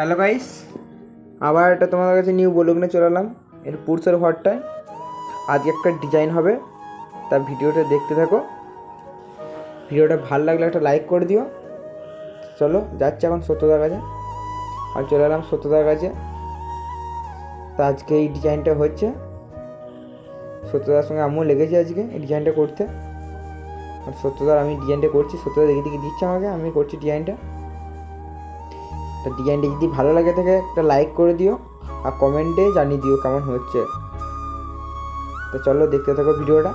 Hello guys আবার একটা তোমাদের কাছে নিউ ব্লগ নিয়ে চলে এলাম। এর পুরুষের ঘরটায়। আজকে একটা ডিজাইন হবে। তা ভিডিওটা দেখতে থাকো। ভিডিওটা ভালো লাগলে একটা লাইক করে দিও। চলো, যাচ্ছি এখন সত্যদার কাছে। আর চলে এলাম সত্যদার কাছে। তা আজকে এই ডিজাইনটা হচ্ছে। সত্যদার সঙ্গে আমিও লেগেছি আজকে এই ডিজাইনটা করতে। আর সত্যদার আমি ডিজাইনটা করছি। সত্যদা দেখে দেখে দিচ্ছে আমাকে আমি করছি ডিজাইনটা তা ডিজাইনটা যদি ভালো লাগে থাকে একটা লাইক করে দিও আর কমেন্টে জানিয়ে দিও কেমন হচ্ছে। তো চলো দেখতে থাকো ভিডিওটা।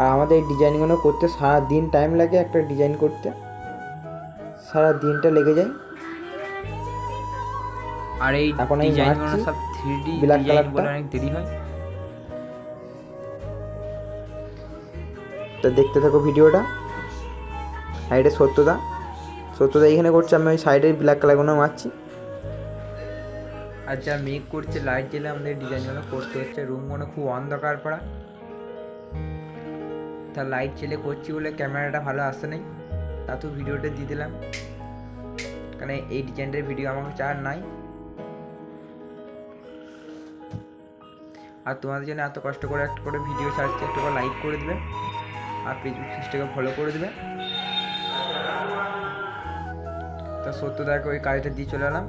আর আমাদের এই ডিজাইনগুলো করতে সারা দিন টাইম লাগে একটা ডিজাইন করতে। সারা দিনটা লেগে যায়। আর এই এখন আমি ডিজাইনগুলো সব three D black design colour বলে অনেক দেরি হয়। তো দেখতে থাকো ভিডিওটা। আর এটা সত্যদা সত্যদা এইখানে করছে, আমি ওই সাইডের ব্ল্যাক কালারগুলো মারছি। আর যা মেক করছে লাইট জ্বেলে আমাদের ডিজাইনগুলো করতে হচ্ছে। রুমগুলো খুব অন্ধকার পড়া। তা লাইট জ্বেলে করছি বলে ক্যামেরাটা ভালো আসে নাই। তা তো ভিডিওটা দিয়ে দিলাম। কারণ এই ডিজাইনটার ভিডিও আমার আর নাই। আর তোমাদের জন্য এত কষ্ট করে একটা করে ভিডিও ছাড়ছি একটা করে লাইক করে দেবে। আর ফেসবুক পেজটাকে ফলো করে দেবে। তা সত্যদাকে ওই কাজটা দিয়ে চলে এলাম।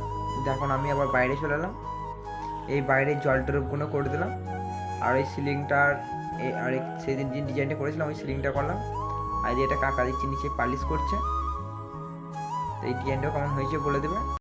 এখন আমি আবার বাইরে চলে এলাম। এই বাইরের জল টরপগুলো করে দিলাম। আর ওই সিলিংটার এই আর সেদিন যে ডিজাইনটা করেছিলাম, ওই সিলিংটা করলাম। আর এটা কাকা দিচ্ছি, নিচে পালিশ করছে। এই ডিজাইনটাও কেমন হয়েছে বলে দেবে।